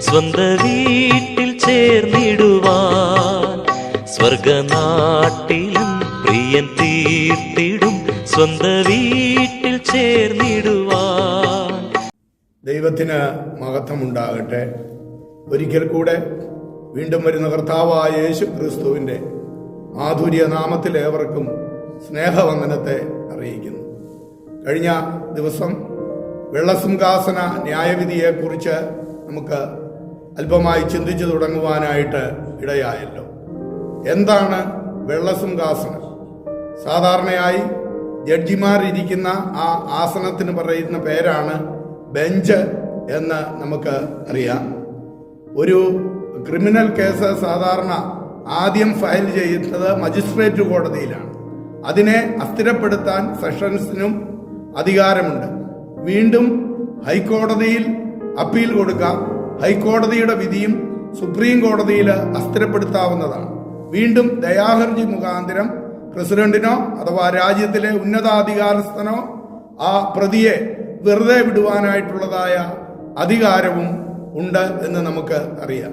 സ്വന്ത വീട്ടിൽ ചേർന്നിടുവാൻ. സ്വർഗനാട്ടിലും പ്രിയൻ തീർത്തിടും. സ്വന്ത വീട്ടിൽ ചേർന്നിടുവാൻ. ദൈവത്തിന് മഹത്വമുണ്ടാകട്ടെ. ഒരിക്കൽ കൂടെ വീണ്ടും വരുന്ന കർത്താവായ യേശു ക്രിസ്തുവിന്റെ മാധുര്യ നാമത്തിൽ ഏവർക്കും സ്നേഹവന്ദനത്തെ അറിയിക്കുന്നു. കഴിഞ്ഞ ദിവസം വെള്ളസിംഹാസന ന്യായവിധിയെക്കുറിച്ച് നമുക്ക് അല്പമായി ചിന്തിച്ചു തുടങ്ങുവാനായിട്ട് ഇടയായല്ലോ. എന്താണ് വെള്ളസിംഹാസനം? സാധാരണയായി ജഡ്ജിമാർ ഇരിക്കുന്ന ആ ആസനത്തിന് പറയുന്ന പേരാണ് ബെഞ്ച് എന്ന് നമുക്ക് അറിയാം. ഒരു ക്രിമിനൽ കേസ് സാധാരണ ആദ്യം ഫയൽ ചെയ്യുന്നത് മജിസ്ട്രേറ്റ് കോടതിയിലാണ്. അതിനെ അസ്ഥിരപ്പെടുത്താൻ സെഷൻസിനും അധികാരമുണ്ട്. വീണ്ടും ഹൈക്കോടതിയിൽ അപ്പീൽ കൊടുക്കാം. ഹൈക്കോടതിയുടെ വിധിയും സുപ്രീം കോടതിയിൽ അസ്ഥിരപ്പെടുത്താവുന്നതാണ്. വീണ്ടും ദയാഹർജി മുഖാന്തരം പ്രസിഡന്റിനോ അഥവാ രാജ്യത്തിലെ ഉന്നതാധികാരസ്ഥനോ ആ പ്രതിയെ വെറുതെ വിടുവാനായിട്ടുള്ളതായ അധികാരവും ഉണ്ട് എന്ന് നമുക്ക് അറിയാം.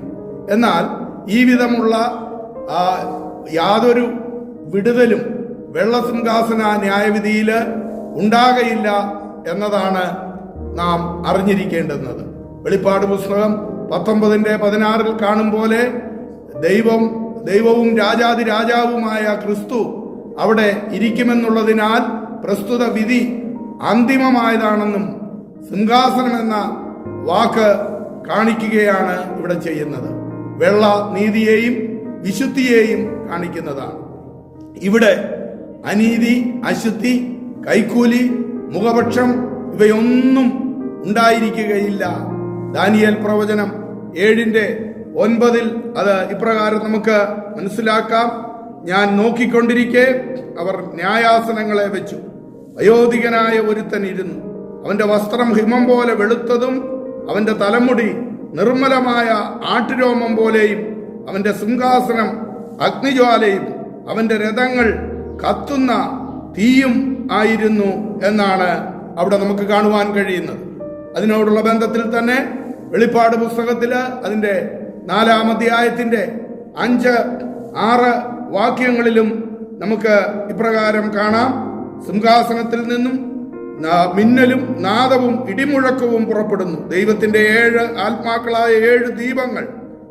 എന്നാൽ ഈ വിധമുള്ള യാതൊരു വിടുതലും വെള്ളസിംഹാസന ന്യായവിധിയിൽ ഉണ്ടാകയില്ല എന്നതാണ് നാം അറിഞ്ഞിരിക്കേണ്ടുന്നത്. വെളിപ്പാട് പുസ്തകം പത്തൊമ്പതിന്റെ പതിനാറിൽ കാണും പോലെ ദൈവം ദൈവവും രാജാതി രാജാവുമായ ക്രിസ്തു അവിടെ ഇരിക്കുമെന്നുള്ളതിനാൽ പ്രസ്തുത വിധി അന്തിമമായതാണെന്നും സിംഹാസനം എന്ന വാക്ക് കാണിക്കുകയാണ് ഇവിടെ ചെയ്യുന്നത്. വെള്ള നീതിയെയും വിശുദ്ധിയെയും കാണിക്കുന്നതാണ്. ഇവിടെ അനീതി അശുദ്ധി കൈക്കൂലി മുഖപക്ഷം ഇവയൊന്നും ഉണ്ടായിരിക്കുകയില്ല. ദാനിയൽ പ്രവചനം ഏഴിന്റെ ഒൻപതിൽ അത് ഇപ്രകാരം നമുക്ക് മനസ്സിലാക്കാം. ഞാൻ നോക്കിക്കൊണ്ടിരിക്കെ അവർ ന്യായാസനങ്ങളെ വെച്ചു. വയോധികനായ ഒരുത്തൻ ഇരുന്നു. അവന്റെ വസ്ത്രം ഹിമം പോലെ വെളുത്തതും അവന്റെ തലമുടി നിർമ്മലമായ ആട്ടുരോമം പോലെയും അവന്റെ സിംഹാസനം അഗ്നിജ്വാലയും അവന്റെ രഥങ്ങൾ കത്തുന്ന തീയും ആയിരുന്നു എന്നാണ് അവിടെ നമുക്ക് കാണുവാൻ കഴിയുന്നത്. അതിനോടുള്ള ബന്ധത്തിൽ തന്നെ വെളിപ്പാട് പുസ്തകത്തിൽ അതിന്റെ നാലാം അധ്യായത്തിന്റെ അഞ്ച് ആറ് വാക്യങ്ങളിലും നമുക്ക് ഇപ്രകാരം കാണാം. സിംഹാസനത്തിൽ നിന്നും മിന്നലും നാദവും ഇടിമുഴക്കവും പുറപ്പെടുന്നു. ദൈവത്തിന്റെ ഏഴ് ആത്മാക്കളായ ഏഴ് ദീപങ്ങൾ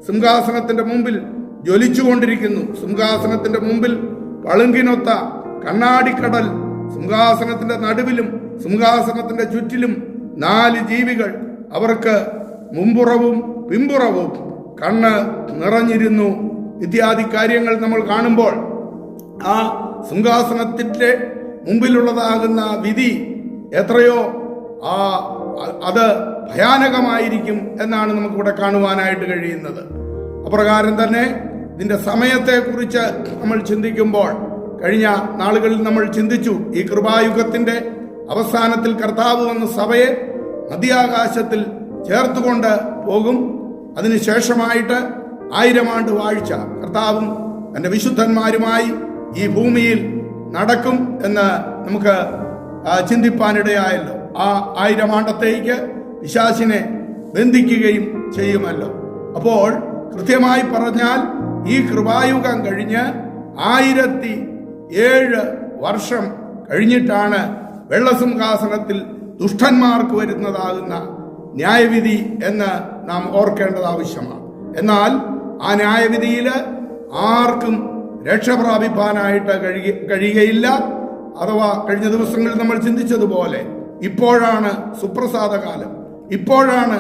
സിംഹാസനത്തിന്റെ മുമ്പിൽ ജ്വലിച്ചുകൊണ്ടിരിക്കുന്നു. സിംഹാസനത്തിന്റെ മുമ്പിൽ പളുങ്കിനൊത്ത കണ്ണാടിക്കടൽ സിംഹാസനത്തിന്റെ നടുവിലും സിംഹാസനത്തിന്റെ ചുറ്റിലും നാല് ജീവികൾ. അവർക്ക് മുമ്പുറവും പിമ്പുറവും കണ്ണ് നിറഞ്ഞിരുന്നു. ഇത്യാദി കാര്യങ്ങൾ നമ്മൾ കാണുമ്പോൾ ആ സിംഹാസനത്തിന്റെ മുമ്പിലുള്ളതാകുന്ന വിധി എത്രയോ ആ അത് ഭയാനകമായിരിക്കും എന്നാണ് നമുക്കിവിടെ കാണുവാനായിട്ട് കഴിയുന്നത്. അപ്രകാരം തന്നെ ഇതിന്റെ സമയത്തെക്കുറിച്ച് നമ്മൾ ചിന്തിക്കുമ്പോൾ കഴിഞ്ഞ നാളുകളിൽ നമ്മൾ ചിന്തിച്ചു ഈ കൃപായുഗത്തിന്റെ അവസാനത്തിൽ കർത്താവ് വന്ന സഭയെ മധ്യാകാശത്തിൽ ചേർത്തുകൊണ്ട് പോകും. അതിനുശേഷമായിട്ട് ആയിരം ആണ്ട് വാഴ്ച. കർത്താവും തന്റെ വിശുദ്ധന്മാരുമായി ഈ ഭൂമിയിൽ നടക്കും എന്ന് നമുക്ക് ചിന്തിപ്പാനിടയായല്ലോ. ആ ആയിരം ആണ്ടത്തേക്ക് വിശാസിനെ ബന്ധിക്കുകയും ചെയ്യുമല്ലോ. അപ്പോൾ കൃത്യമായി പറഞ്ഞാൽ ഈ കൃപായുഗം കഴിഞ്ഞ് ആയിരത്തി ഏഴ് വർഷം കഴിഞ്ഞിട്ടാണ് വെള്ളസിംഹാസനത്തിൽ ദുഷ്ടന്മാർക്ക് വരുന്നതാകുന്ന ന്യായവിധി എന്ന് നാം ഓർക്കേണ്ടത് ആവശ്യമാണ്. എന്നാൽ ആ ന്യായവിധിയിൽ ആർക്കും രക്ഷ പ്രാപിപ്പാനായിട്ട് കഴിയ കഴിയുകയില്ല. അഥവാ കഴിഞ്ഞ ദിവസങ്ങളിൽ നമ്മൾ ചിന്തിച്ചതുപോലെ ഇപ്പോഴാണ് സുപ്രസാദകാലം. ഇപ്പോഴാണ്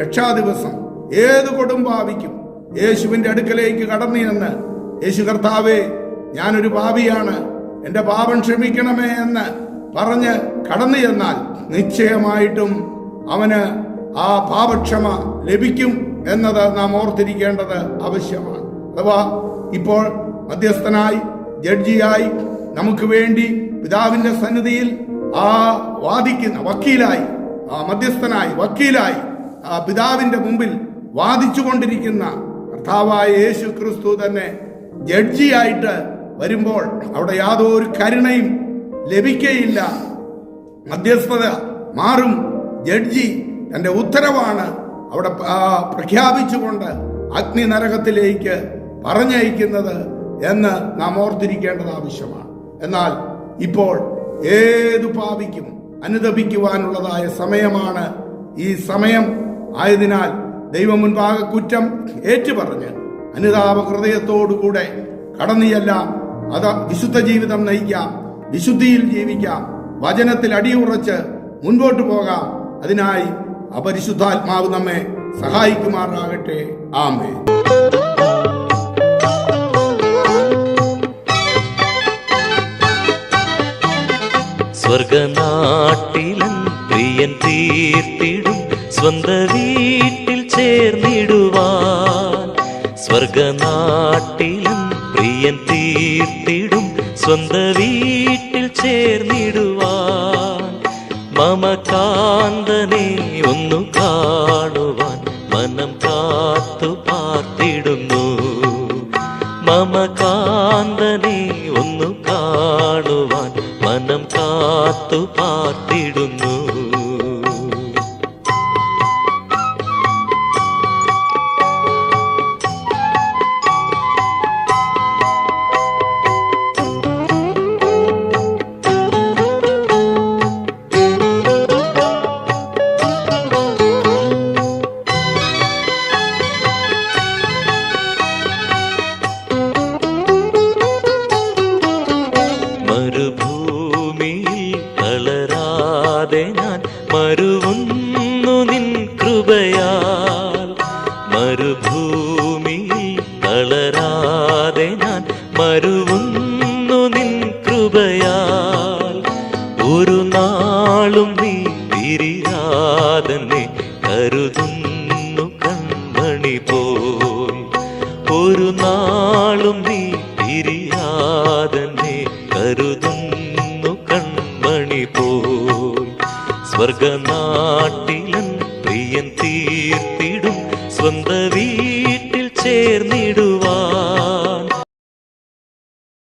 രക്ഷാദിവസം. ഏത് കൊടുമ്പാവിക്കും യേശുവിന്റെ അടുക്കലേക്ക് കടന്നു എന്ന് യേശു കർത്താവേ ഞാനൊരു പാപിയാണ്. എന്റെ പാപം ക്ഷമിക്കണമേ എന്ന് പറഞ്ഞ് കടന്നു ചെന്നാൽ നിശ്ചയമായിട്ടും അവന് ആ പാപക്ഷമ ലഭിക്കും എന്നത് നാം ഓർത്തിരിക്കേണ്ടത് ആവശ്യമാണ്. അഥവാ ഇപ്പോൾ മധ്യസ്ഥനായി ജഡ്ജിയായി നമുക്ക് വേണ്ടി പിതാവിന്റെ സന്നിധിയിൽ ആ വാദിക്കുന്ന വക്കീലായി ആ മധ്യസ്ഥനായി വക്കീലായി ആ പിതാവിന്റെ മുമ്പിൽ വാദിച്ചു കൊണ്ടിരിക്കുന്ന കർത്താവായ യേശു ക്രിസ്തു തന്നെ ജഡ്ജിയായിട്ട് വരുമ്പോൾ അവിടെ യാതൊരു കരുണയും ലഭിക്കയില്ല. മധ്യസ്ഥത മാറും. ജഡ്ജി തന്റെ ഉത്തരവാണ് അവിടെ പ്രഖ്യാപിച്ചുകൊണ്ട് അഗ്നി നരകത്തിലേക്ക് പറഞ്ഞയക്കുന്നത് എന്ന് നാം ഓർത്തിരിക്കേണ്ടത് ആവശ്യമാണ്. എന്നാൽ ഇപ്പോൾ ഏതു പാപിക്കും അനുദപിക്കുവാനുള്ളതായ സമയമാണ് ഈ സമയം. ആയതിനാൽ ദൈവം മുൻപാകെ കുറ്റം ഏറ്റുപറഞ്ഞ് അനുതാപ ഹൃദയത്തോടുകൂടെ കടന്നിയെല്ലാം അത് വിശുദ്ധ ജീവിതം നയിക്കാം. വിശുദ്ധിയിൽ ജീവിക്കാം. വചനത്തിൽ അടിയുറച്ച് മുൻപോട്ട് പോകാം. അതിനായി അപരിശുദ്ധാത്മാവ് നമ്മെ സഹായിക്കുമാറാകട്ടെ. ആമേ സ്വർഗനാട്ടിലും പ്രിയൻ തീർത്തിടും. സ്വന്ത വീട്ടിൽ ചേർന്നിടുവാൻ. സ്വർഗനാട്ടിലൻ പ്രിയൻ തീർത്തിടും സ്വന്ത വീട്ടിൽ ചേർന്നിടുവാൻ. മമകാന്തനെ ഒന്നു കാണുവാൻ മനം കാത്തു പാർത്തിടുന്നു. മമകാന്തനെ ഒന്നു കാണുവാൻ മനം കാത്തു പാർത്തിടുന്നു. കൃപയാൽ ഒരു നാളും നീ തിരിയാതെന്നെ കരുതുന്നു കൺമണി പോൽ. ഒരു നാളും നീ തിരിയാതെന്നെ കരുതുന്നു കൺമണി പോൽ. സ്വർഗനാട്ടിലൻ പ്രിയൻ തീർത്തിടും സ്വന്ത വീട്ടിൽ ചേർന്നിടുവാൻ